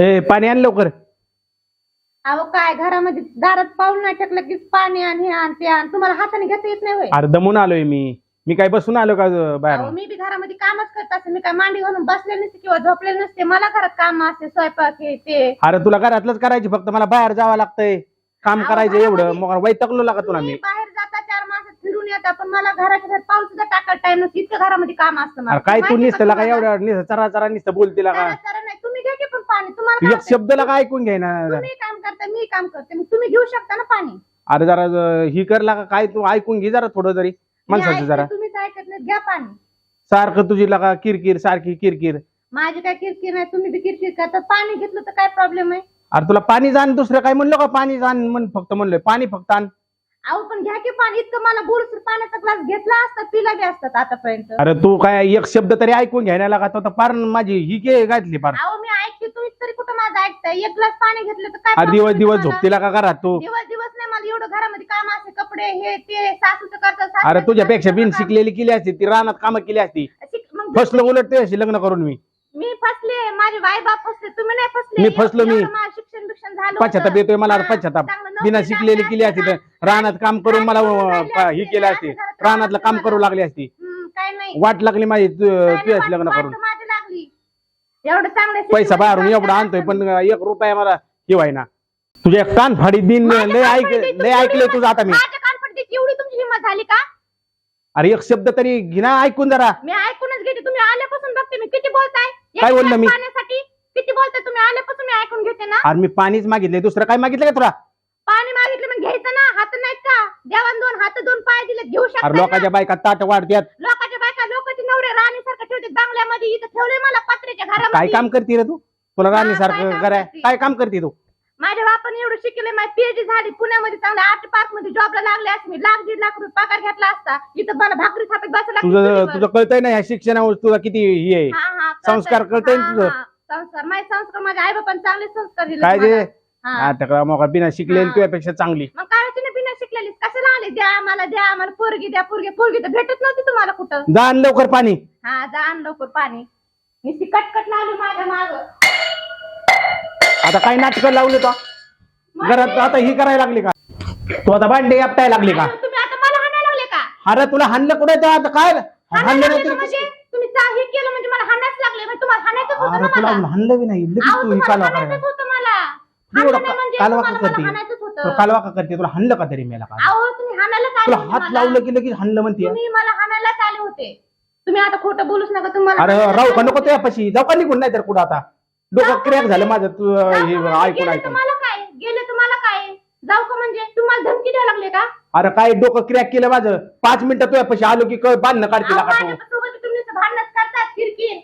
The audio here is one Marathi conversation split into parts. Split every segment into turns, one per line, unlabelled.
ए पाणी आण लवकर.
अहो काय घरामध्ये दारात पाऊल नाही टाकलं की पाणी आण हे आण ते आण. तुम्हाला हाताने घेता येत नाही होय.
अरे दमून आलोय मी. मी काय बसून आलो का
अहो
बाहेर?
मी बी घरामध्ये कामच करत असते मी काय मांडी घालून बसले नसते किंवा झोपले नसते. मला घरात काम असते स्वयंपाक हे ते.
अरे तुला घरातलंच करायची. फक्त मला बाहेर जावं लागतंय. काम
अहो,
करायचं एवढं.
घरामध्ये-
मग वैतकलो लागा तुला मी.
तुम्ही बाहेर फिरून येता पण मला घराच्या घरात पाऊल सुद्धा टाकायला टाइम नसतो. इतकं घरामध्ये काम असतं मला.
अरे काय तू
माहिती
निसतं का
तुम्हाला?
एवढ्या निसतं चरा चरा निसतं बोलते
नाही तुम्ही घ्या की पण पाणी. तुम्हाला
तू
काय
एक? शब्द लागा ऐकून घे ना.
तुम्ही काम करता मी काम करते. मग तुम्ही घेऊ शकता ना पाणी?
अरे जरा ज- ही कर लागा काय तू ऐकून घे जरा थोडं तरी
मी
माणसाचं
ऐकते,
जरा.
तुम्हीच ऐकत नाही घ्या पाणी.
सारखं तुझी लागा किरकिर सारखी किरकिर.
माझी काय किरकिर नाही तुम्ही बी किरकिर करता. पाणी घेतलं तर काय प्रॉब्लेम आहे?
अरे तुला पाणी जाण दुसरं काय म्हणलं का? पाणी जाण म्हण फक्त म्हणलोय. पाणी फक्त आण.
अहो पण घ्या की पाणी. इतकं मला बोलसर पाण्याचा ग्लास घेतला असता पिला बी असतात आतापर्यंत.
अरे तू काय एक शब्द तरी ऐकून घ्यायला लागा तो तर पार माझी ही के घातली पार
अहो मी ऐकते तुम्ही तरी कुठं माझं ऐकताय? एक ग्लास पाणी घेतलं तर काय
अरे दिवस दिवस
तुम्हाला?
झोपतीला का घरात तू?
दिवस दिवस नाही मला एवढं घरामध्ये काम असते कपडे हे ते सासूचं करतात
अरे तुझ्यापेक्षा बिन. शिकलेली केली असती ती रानात कामं केली असती.
शिक- मग
फसलो उलट ते लग्न करून मी.
मी फसले माझे आई बाप फसले तुम्ही नाही फसले.
मी फसलो मी.
एवढं माझं शिक्षण बिक्षण झालं
पश्चाताप
होतं.
येतोय मला
हा,
पश्चाताप.
चांगलं नोकरी
बिना शिकलेली
लागली
केली असती
असती
तर रानात काम करून मला अं,
राहिली
प-? ही केली असती. रानातलं काम करू. लागली असती.
हम्म, काय नाही.
वाट लागली माझी तू
काय
तुझ्याशी लग्न
वाट
करून.
तर माझी लागली. एवढं चांगलं
पैसा
शिक्षण
बाहेरून एवढा आणतोय. पण एक रुपया मला हे व्हायना. तुझ्या कान फाडी दिन
माझ्या
लय ऐक लय
तुमची
ऐकलंय तुझं आता मी.
माझ्या एवढी तुमची हिंमत झाली का?
अरे एक शब्द तरी घिना ऐकून जरा.
मी ऐकूनच घेते तुम्ही आल्यापासून बघते मी किती बोलताय?
काय बोललो मी?
पाण्यासाठी किती बोलताय तुम्ही? आल्यापासून मी ऐकून घेते ना.
अरे मी पाणीच मागितलंय. दुसरं काय मागितलं का तुला?
पाणी मागितलं मग घ्यायचं ना. हात नाहीत का? देवान दोन हात दोन पाय दिले घेऊ शकता
अरे? लोकांच्या बायका ताट वाढत्यात.
लोकांच्या बायका लोकांचे नवरे राणीसारखं ठेवते. बांगल्यामध्ये इथं ठेवले मला पत्र्याच्या
काय
घरामध्ये
काम करते रे तू? तुला राणी
हा, काय
सारखं
काम
कराय
करते?
काय काम करते तू?
माझ्या बापाने एवढं शिकले माझी पीएचडी झाली पुण्यामध्ये चांगल्या आर्ट पार्कमध्ये जॉबला लागले असते मी लाख दीड लाख रुपये पगार घेतला असता. इथं मला भाकरी थापत बसायला
तुझं
लागतं
तुझं कळतंय ना ह्या शिक्षणावर तुझा किती हे आहे?
हा, हा, कळतंय.
संस्कार कळतंय ना
हा,
तुझं?
हा, संस्कार. माझे संस्कार माझ्या आई बापाने चांगले संस्कार दिले
काय
मला.
ते
हा.
बिना शिकलेली
हा.
तुझ्यापेक्षा चांगली.
मग काय होती ना बिना शिकलेली कशाला आले? द्या आम्हाला द्या आम्हाला पोरगी द्या पोरगी. पोरगी तर भेटत नव्हती तुम्हाला कुठं?
जा आण लवकर पाणी.
हा जा आण लवकर पाणी. नुसती कटकट लावली माझ्या माग.
आता काय नाटक लावले तो? घरात आता ही करायला लागली का? तू आता भांडे आपटायला लागली का?
तुम्ही आता मला हाणायला लागले का?
अरे तुला हाणलं कुठे तर आता? काय?
हाणायला
हाणलं
लागले
नाही
का म्हणजे? तुम्ही चा- केलं म्हणजे मला हाणायच लागले. म्हणजे तुम्हाला हाणायचंच होतं
अरे
ना
तुला
मला.
हाणलं बी नाही. लगेच तू ही
तुम्हाला
कालवा
हाणायचंच
करायला
होतं मला.
तू एवढं
हाणलं नाही म्हणजे
कालवा
तुम्हाला
का
मला
करते
हाणायचंच
तुला
होतं
कालवा का करते? तुला हाणलं का तरी मेला का?
अहो तुम्ही हाणायलाच आले
तुला
होते
हात
मला.
लावलं की लगेच हाणलं म्हणते
तुम्ही मला हाणायलाच आले होते. तुम्ही आता खोटं बोलूच नका. तुम्हाला
अरे राहू का
आले
नको
होते.
तुझ्यापाशी? जाऊ का निघून नाही तर कुठं आता? डोकं क्रॅक झालं
म्हणजे?
माझं तू
जाऊ
हे
म्हणजे?
ऐकून
गेले
ऐकून
तुम्हाला काय? गेले तुम्हाला काय? जाऊ का म्हणजे? तुम्हाला धमकी द्यायला लागले का?
अरे काय डोकं क्रॅक केलं माझं? पाच मिनिटं तुझ्यापाशी आलो की कळ बांधणं काढते
अहो,
का तू?
माझ्यासोबत तुम्ही नुसतं भांडणच करतात किरकिर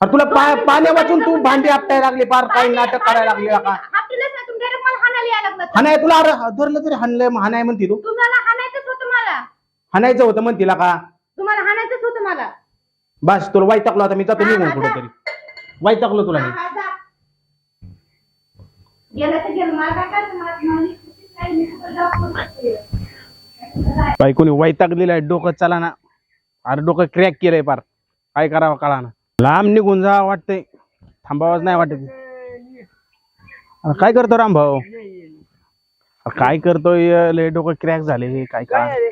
अरे तुला पा- पाण्या वाचून तू भांडी आपटायला लागली पार
पाणी-
नाटक करायला लागली का?
हापलेलंच नाही, तुम्ही direct मला हाणायला यायला लागलात.
हाणाय तुला अरे धरलं तरी हाणलंय मग हाणाय म्हणते तू.
तुम्हाला हाणायचंच होतं मला.
हाणायचं होतं म्हणतीला का?
तुम्हाला हाणायचंच होतं मला.
बस तुला वाईट टाकलो आता मी जातो निघून कुठं तरी वाईट टाकलो तुला मी.
जा. गेलं तर गेलं. मला काय करायचं? मला माझी खुशीच नाही, मी कुठं job करू शकते.
बाई कोणी दिलाय डोकं चला ना. अरे डोकं क्रॅक केलंय पार. काय करावं कळा ना लांब निघून जा वाटतंय. थांबावंच नाही वाटत. अरे काय करतो राम भाऊ अरे काय करतोय? लय डोकं क्रॅक झाले. काय काय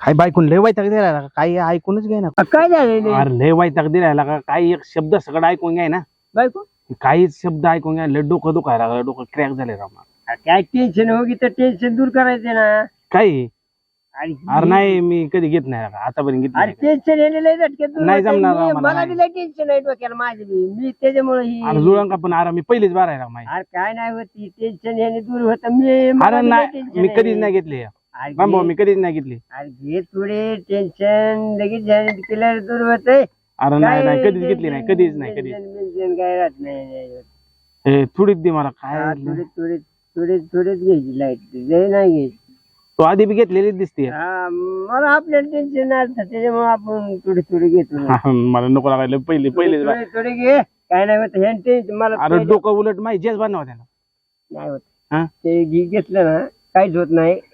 काय बायकून लय वैताग दिलाय का काही ऐकूनच घ्याय ना
काय
अरे लय वैताग दिलाय का काही एक शब्द सगळं ऐकून घ्याय ना.
बायको
काहीच शब्द ऐकून घ्या लय डोकं दुखायला लागलं डोकं क्रॅक झाले राम
काय टेन्शन हो की तर टेन्शन दूर करायचे ना. आणि
अरे नाही मी कधी घेत नाही का आतापर्यंत घेत
अरे
नाही.
टेन्शन येलेलं आहे झटके दूर
नाही. जमणार
मी-
आम्हाला,
मला
नाही.
दिलं टेन्शन आहे डोक्याला माझे बी. मी त्याच्यामुळे ही
अरे जुळंका पण अरे मी पहिलीच बार आहे राव माहिती
अरे काय नाही होती टेन्शन याने दूर होत. मी मला
अरे नाही
tension
मी
आहे.
कधीच नाही घेतली.
अरे
राम भाऊ
घे-
मी कधीच नाही घेतली.
अरे घे थोडे टेन्शन लगेच ह्याने केल्यावर दूर होत
अरे नाही नाही कधीच घेतली नाही कधीच नाही कधीच.
काय राहत नाही.
हे थोडीच दे मला काय
थोडे थोडे थोडे थोडेच घ्यायची लाइट लय नाही घ्यायची
तो आधी बी घेतलेलीच दिसते.
हा, मला आपल्याला टेन्शन असतं त्याच्यामुळे आपण थोडी थोडी घेतो.
मला नको लागायला पहिली पहिलीच बार.
थोडी थोडी घे. काय नाही होत टेन्शन मला
अरे
पहिले-
डोकं उलट माहिती जेच बनवा त्याला.
नाही होत.
हा?
ते घे घेतलं ना काहीच होत नाही.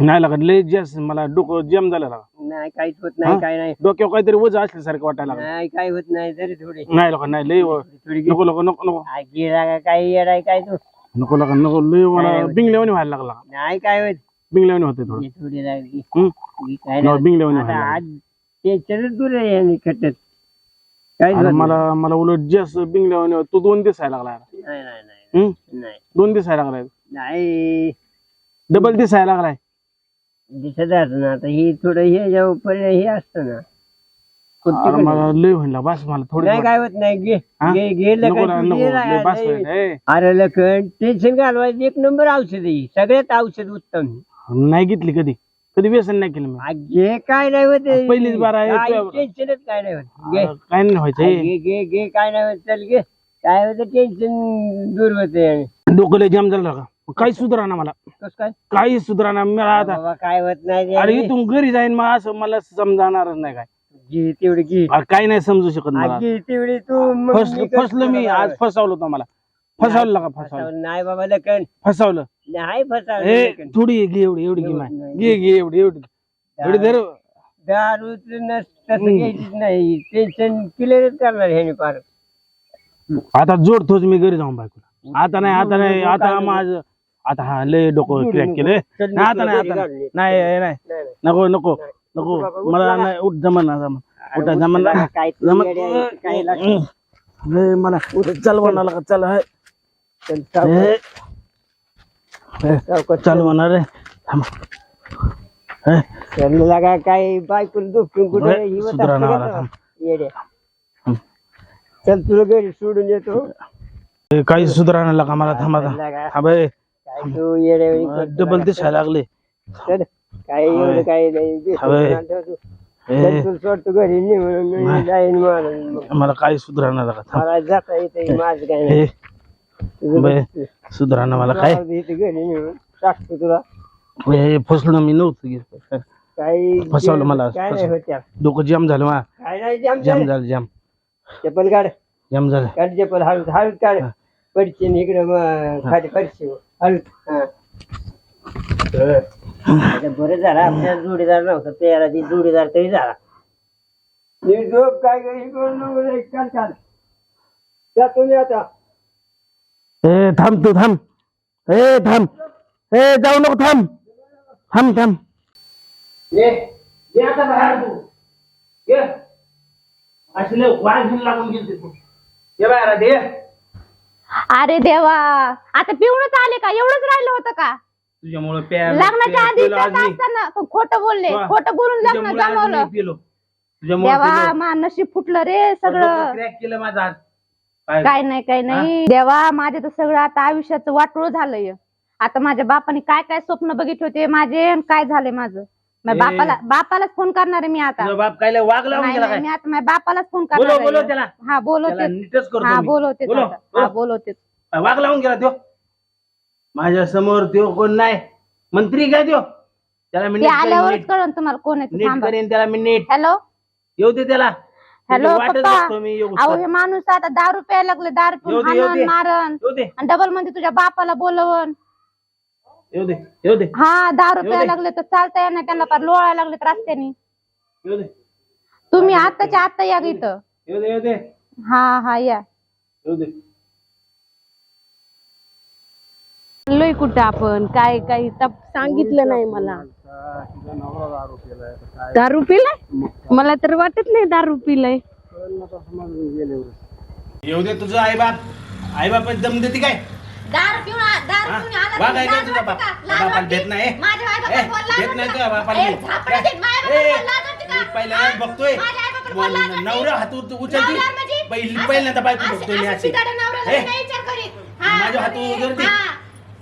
नाही
लागत. लय जास्त मला डोकं जॅम झालं लागा
नाही काहीच होत नाही? काय नाही.
डोक्यावर काहीतरी वज असल्यासारखं वाटायला लागलं.
नाही काय होत नाही तरी थोडी.
नाही लोक नाही लय व-
थोडी.
नको नको नको नको.
आ, गेला का काय येडाय काय तू?
नको लगा नको लय मला
नाही.
बिंगल्यावानी व्हायला लागला.
नाही काय होत?
बिंगल्यावानी होते थोडं.
लागली.
हम्म?
काय
नाही, बिंगल्यावानी
आता
व्हायला
आज टेन्शनच दूर आहे यांनी खटत. काय
लागलं. अरे मला मला उलट जास्त बिंगल्यावानी होत. तू दोन दिवस लागला
नाही नाही नाही.
हम्म?
नाही.
दोन दिवस लागलाय
नाही.
डबल दिसायला लागलाय.
दिसत ना आता ही थोडं हे जेव्हा पर्याय हे असतं ना.
अरे
कुठं-
मला लय म्हणला बस मला थोडी
नाही काय होत नाही घे
हा?
घे घे
नको
लखन
ना,
तू
नको
घे
लय
ना,
बस
लय.
व्हायला. ए,
अरे लखन टेन्शन घालवायचं एक नंबर औषध आहे ही. सगळ्यात औषध उत्तम
नाही घेतली कधी? कधी व्यसन नाही केलं मी.
घे काय नाही होत.
पहिलीच बार आहे,
काय
तुझ्या-
टेन्शनच काय नाही होत. घे.
अरे, काय नाही व्हायचं
घे घे काय नाही होत. चल घे. काय होतं टेन्शन दूर होते
डोकं लय जाम झालं का? काही सुधारा ना मला.
कस काय?
काही सुधारा ना मला आता.
बाबा काय होत नाही
अरे. इथून घरी जाईन मग असं मला समजाणारच नाही काय.
घे तेवढी घे.
अरे काही नाही समजू शकत
आ,
मला
घे तेवढी तू. मग
फस
मी कसं
फसलो मी. आज? फसवलं होतं मला. फसवलं का फसवलं?
फसवलं नाही बाबा लखन.
फसवलं.
नाही फसवलं लखन.
थोडी घे एवढी एवढी घे माय. घे घे एवढी एवढी. एवढी धर.
दारू नस तसं घ्यायचीच नाही. टेन्शन क्लिअरच करणार ह्याने फार.
आता जोडतोच मी घरी जाऊन बायकोला. आता नाही आता नाही. आता माझं आता हा लय डोकं क्रॅक
चल,
नाही, आता नाही आता. नाही नाही नाही. नको नको नको. मला. नाही उठ जमन ना जमन. उठा जमन ना जमन? लय मला चल म्हणाला का चल हाय.
चल,
म्हणा रे.
लागा काय बायकोला दुखून कुठे. चल तुला घरी सोडून येतो.
काही सुधारणा लागा मला थांबा. थांब
तू येड्यावानी करतो
डबल. दिसायला लागले.
चल, काय एवढं काय नाही.
ए,
सोडतो घरी म्हणून मी जाईन मग.
मला काही सुधारणा लागा थांब.
मला जाता येते माझं काय नाही
ए,
तुझं
बे,
बघ.
सुधारणा मला काय?
जाऊ दे इथे घरी नेऊन टाकतो तुला.
ए, फसलो मी नव्हतं.
काही
फसवलं मला,
काय नाही
फसवलं.
होत त्याला.
डोकं जाम झालं मा.
काय नाही जाम
जाम
झालं.
झालं जाम.
चप्पल काढ.
जाम झालं.
काढ चप्पल हळूच हळूच काढ. पडशील इकडे मग खाली पडशी. आता बरं झालं आपल्या जोडीदार नव्हता ती जोडीदार तरी झाला. नीट झोप काय काही मी आता.
ए थांब तू थांब. ए थांब. ए जाऊ नको थांब. थांब थांब.
ये ये आता बाहेर तू. ये.
असले वाघ घेऊन लागून गेले तू. ये बाहेर ये.
अरे देवा आता पिऊनच आले का? एवढंच राहिलं होतं का?
तुझ्यामुळं
लग्नाच्या आधी. असताना खोटं बोलले. खोटं बोलून लग्न जमवलं. देवा
पिलो.
मा नशीब फुटलं रे सगळं.
केलं माझं काय?
नाही काय नाही. देवा माझे तर सगळं आता आयुष्याचं वाटोळ झालंय. आता माझ्या बापाने काय काय स्वप्न बघितले होते माझे काय झाले माझं? मग
ए.
बापाला बापालाच फोन करणार आहे मी आता.
तुझा बाप काय लय वाघ लावून
नाही
गेला
नाही,
काय?
मी आता माझ्या बापालाच फोन
बोलो
करणार
बोलो
आहे.
त्याला.
हा
त्याला
बोलवते
नीटच
हा. बोलवते
बोलो,
आता.
बोलो.
हा बोलवते
वाघ लावून गेला तो माझ्यासमोर तो कोण नाही. मंत्री काय तो त्याला मी
ते
नीट करीन,
आल्यावरच
नीट-
कळण तुम्हाला कोण आहे ते
नीट
थांबा
करीन त्याला मी नीट.
हॅलो?
येऊ दे त्याला.
हॅलो,
तिथे वाटच
पप्पा.
बघतो मी येऊ
अहो हे माणूस आता दारू प्यायला लागले दारू
येऊ
पिऊन
दे, येऊ
हाणन
दे.
मारन.
येऊ दे.
आणि डबल म्हणजे तुझ्या बापाला बोलवण
येऊ दे येऊ दे.
हा दारू
येऊ
प्यायला
दे.
लागले तर चालता येणार त्यांना पार लोळायला लागलेत रस्त्याने.
येऊ दे.
तुम्ही आत्ताच्या आत्ता या इथं.
येऊ दे येऊ दे.
हा हा या.
येऊ दे.
चाललोय कुठं आपण? काय काही तप सांगितलं नाही मला. दारू पिलाय मला तर वाटत नाही दारू पिलाय.
येऊ दे तुझं आई बाप आई बाप दम देते काय?
दारू पिऊन आ- दारू
हा?
पिऊन आला
वाघ
तुम्ही
आहे का
लाज
तुझा
वाटते
बाप?
का?
तुझा
लाज
बापाला
वाटते?
देत नाही?
माझ्या आई
ए,
बापाला बोल, लाज
देत नाही
वाटते
का
का?
बापाला
ए,
मी?
झापडे देत, माझ्या
ए,
बापाला लाज वाटते का?
मी पहिल्या
हा?
बघतोय
माझ्या आई बापाला बोल, लाज वाटते?
नवरा हात उच- उचलती
नवरा म्हणजे?
पहिली
असं-
पहिल्यांदा बायको
असं-
बघतोय मी
असं
अशी
चिकाट्या नवऱ्याला
ए,
नाही विचार करीत. हा,
माझ्या हात
म्हणजे-
उचलती.
हा.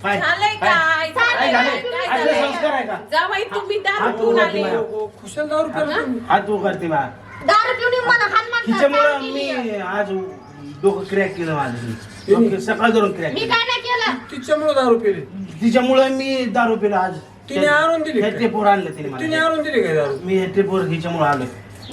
काय
झालंय
काय?
काय
काय झालंय
काय
असले
झालंय?
संस्कार आहे का
जावाई तुम्ही दारू
हात
पिऊन
उघडते
आले
मला. हात उघडते मला
दारू पिऊन मला हाणमार
तिच्यामुळं
चालू केली.
मी आज डोकं क्रॅक केलं माझं सकाळ धरून क्रॅक
मी काय नाही केलं.
तिच्यामुळे दारू पिली.
तिच्यामुळं मी दारू पिलो आज.
तिने आणून दिली
हे
का?
ट्रिपवर आणलं तिने
तिने
मला
आणून दिली काय दारू?
मी हे ट्रिपवर हिच्यामुळे आलो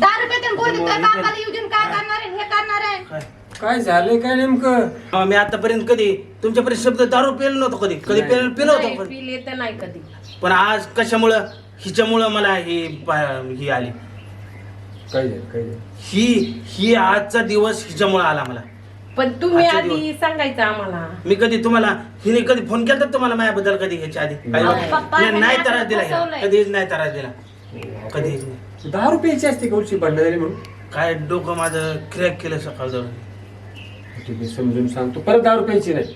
बापाला येऊ देऊन काय करणार आहे हे करणार आहे?
काय?
काय झालंय काय नेमकं?
अहो, मी आतापर्यंत कधी तुमच्यापर्यंत शब्द दारू पेल नव्हतं कधी. कधी पेल पिलं होतं
नाही,
कधी.
पिले तर नाही कधी.
पण आज कशामुळं? हिच्यामुळं मला ही पा- ही आली.
काय झालं काय झालं?
ही ही आजचा दिवस हिच्यामुळं आला मला.
पण तुम्ही
आजच्या
आधी सांगायचं आम्हाला.
मी कधी तुम्हाला हिने कधी फोन केला तुम्हाला माझ्याबद्दल कधी ह्याच्या आधी?
पप्पा,
नाही, त्रास दिला.
फसवलंय.
कधीच नाही त्रास दिला. कधीच नाही.
दहा रुपयाची असते कौशी भांडण झाली म्हणून?
काय डोकं माझं क्रॅक केलं सकाळ जाऊन
ठीक आहे समजून सांगतो. परत दहा रुपयाची नाही.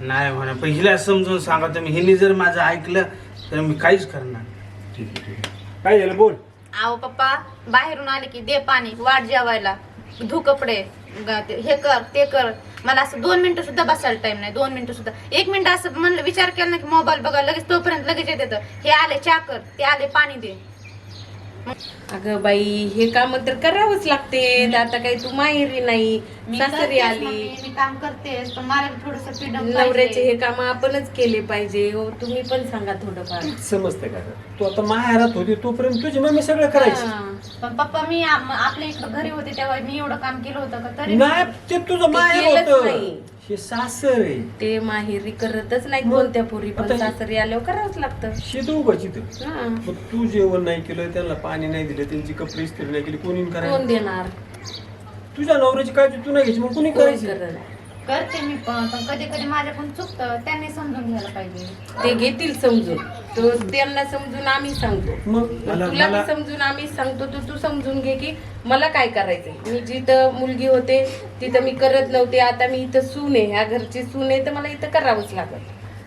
नाही म्हणा पण हिला समजून सांगा तुम्ही. हिने जर माझं ऐकलं तर मी काहीच करणार
ठीक आहे ठीक आहे. काय झालं? बोल.
अहो पप्पा बाहेरून आले की दे पाणी. वाट जेवायला. धु कपडे. हे कर ते कर. मला असं दोन मिनिटं सुद्धा बसायला टाइम नाही दोन मिनिटं सुद्धा. एक मिनिट असं म्हणलं विचार केला ना की मोबाईल बघा लगेच तोपर्यंत लगेच येत हे आले चा कर ते आले पाणी दे.
अगं बाई हे काम तर करावंच लागते. आता काही तू माहेरी नाही
मी
सासरी
करतेच
आली.
मम्मी, मी काम पण मला थोडस फ्रीडम
नवऱ्याचे हे काम आपणच केले पाहिजे. हो तुम्ही पण सांगा थोडंफार.
समजते का तू आता माहेरात होती तोपर्यंत तुझी मम्मी सगळं करायची.
हा.
पण पप्पा मी आम- आपल्या इकडे घरी होते तेव्हा मी एवढं काम केलं होतं का तरी
नाही ते तुझं माहेर
केलंच
होत.
नाही.
हे सासर आहे.
ते माहेरी करतच नाही कोणत्या पोरी पण
आता-
सासरी आल्यावर करावंच लागतं. हा.
मग तू जेवण नाही केलं त्यांना पाणी नाही दिलं त्यांची कपडे इस्त्री नाही केली कोणी
कोण
करायचं
देणार?
तुझ्या नवऱ्याची काळजी तू नाही घ्यायची मग कोणी
कोण
करायची?
करणार?
करते मी पण पण कधी कधी माझ्याकडून चुकतं त्यांनी समजून घ्यायला पाहिजे.
ते घेतील समजून. तो त्यांना समजून आम्ही सांगतो.
मग
मला-
तुला
मला-
बी समजून आम्ही सांगतो तू तू समजून घे की मला काय करायचंय? मी जिथं मुलगी होते तिथं मी करत नव्हते आता मी इथं सून आहे. ह्या घरची सून आहे तर मला इथं करावंच लागल.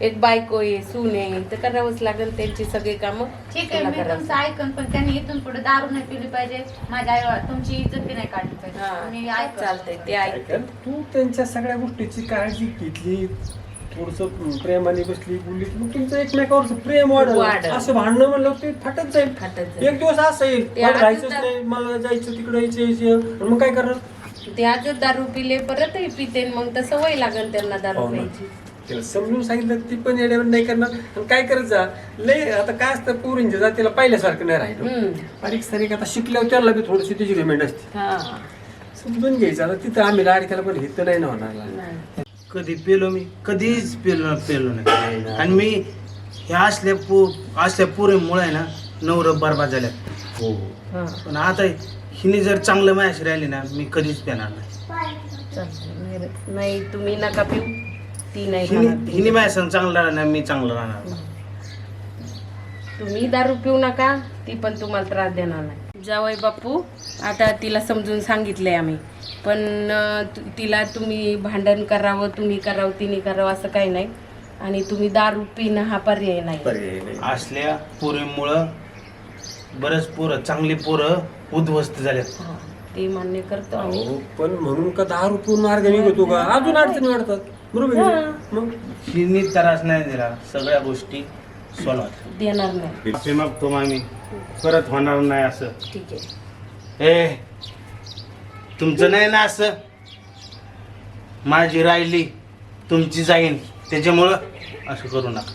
एक बायको आहे सून आहे तर करावंच लागेल त्यांची सगळे काम.
ठीक आहे मी तुमचं ऐकन पण त्यांनी इथून पुढे दारू नाही पिली पाहिजे. माझ्या आई तुमची इज्जत बी नाही काढली पाहिजे. मी ऐकन
चालतंय ते ऐक.
तू त्यांच्या सगळ्या गोष्टीची काळजी घेतली. थोडस प्रेमाने बसली बोलली मग तुमचं एकमेकावर प्रेम वाढलं.
वाढलं.
असं भांडणं म्हणलं ते फाटत जाईल.
फाटत जाईल.
एक दिवस असं येईल
ते
मला
आजच
राहायचंच
तर-
नाही मला जायचं तिकडे यायचं यायचं. आणि मग काय करणार?
ते आजच दारू पिले परतही पिते मग तर सवय लागेल त्यांना दारू
हो ना.
प्यायची.
तिला समजून सांगितलं ती पण येड्यावर नाही करणार. आणि काय करत जा लय आता काय असतं पोरींच्या जातीला पहिल्यासारखं नाही राहिलं. बारीक सारीक आता शिकल्यावर त्याला बी थोडीशी त्याची रिमेंड असते.
हा.
समजून घ्यायचं. आता तिथं आम्ही लाडक्याला पण हित नाही ना होणार.
कधी पेलो मी कधीच पेलो पेलो नाही. आणि मी ह्या असल्या पो असल्या पुरेमुळे आहे ना नवरं बरबाद झाल्या
हो
हा.
पण आता हिने जर चांगलं माझ्याशी राहिली ना मी कधीच पेणार. नाही-
नाही तुम्ही नका पिऊ. ती नाही
हिने
खाणार.
माझ्या संग चांगलं राहणार मी चांगलं राहणार
तुम्ही दारू पिऊ नका ती पण तुम्हाला त्रास देणार नाही. जावई बापू आता तिला समजून सांगितलंय आम्ही. पण अं, तु- तिला तुम्ही भांडण करावं तुम्ही करावं तिने करावं असं काही नाही. आणि तुम्ही दारू पिणं हा पर्याय नाही.
पर्याय नाही.
असल्या पोरीमुळं बरंच पोरं चांगली पोरं उद्ध्वस्त झाल्यात.
हा, ते मान्य करतो आम्ही.
अहो, पण म्हणून का दहा रुपये मार्ग निघतो का? अजून अडचणी वाढतात. बरोबर आहे.
हा.
मग?
त्रास नाही दिला. सगळ्या गोष्टी सॉल्व्ह
देणार नाही.
माफी मागतो आम्ही परत होणार नाही असं.
ठीक आहे.
ए तुमचं नाही ना असं? माझी राहिली तुमची जाईन. त्याच्यामुळं असं करू नका.